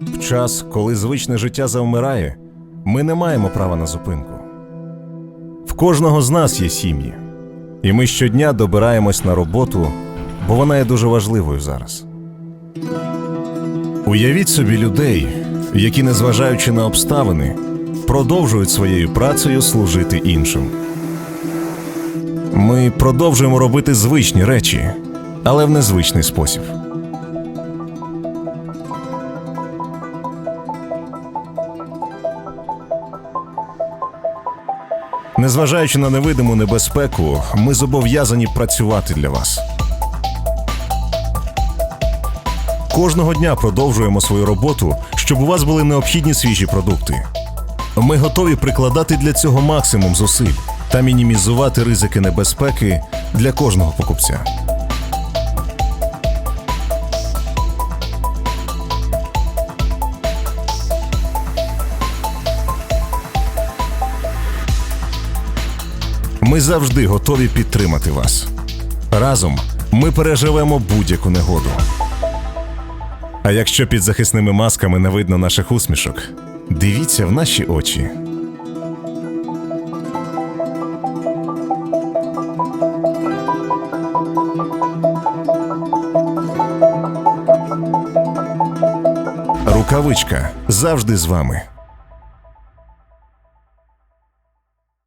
В час, коли звичне життя завмирає, ми не маємо права на зупинку. В кожного з нас є сім'ї, і ми щодня добираємось на роботу, бо вона є дуже важливою зараз. Уявіть собі людей, які, незважаючи на обставини, продовжують своєю працею служити іншим. Ми продовжуємо робити звичні речі, але в незвичний спосіб. Незважаючи на невидиму небезпеку, ми зобов'язані працювати для вас. Кожного дня продовжуємо свою роботу, щоб у вас були необхідні свіжі продукти. Ми готові прикладати для цього максимум зусиль та мінімізувати ризики небезпеки для кожного покупця. Ми завжди готові підтримати вас. Разом ми переживемо будь-яку негоду. А якщо під захисними масками не видно наших усмішок, дивіться в наші очі. Рукавичка завжди з вами.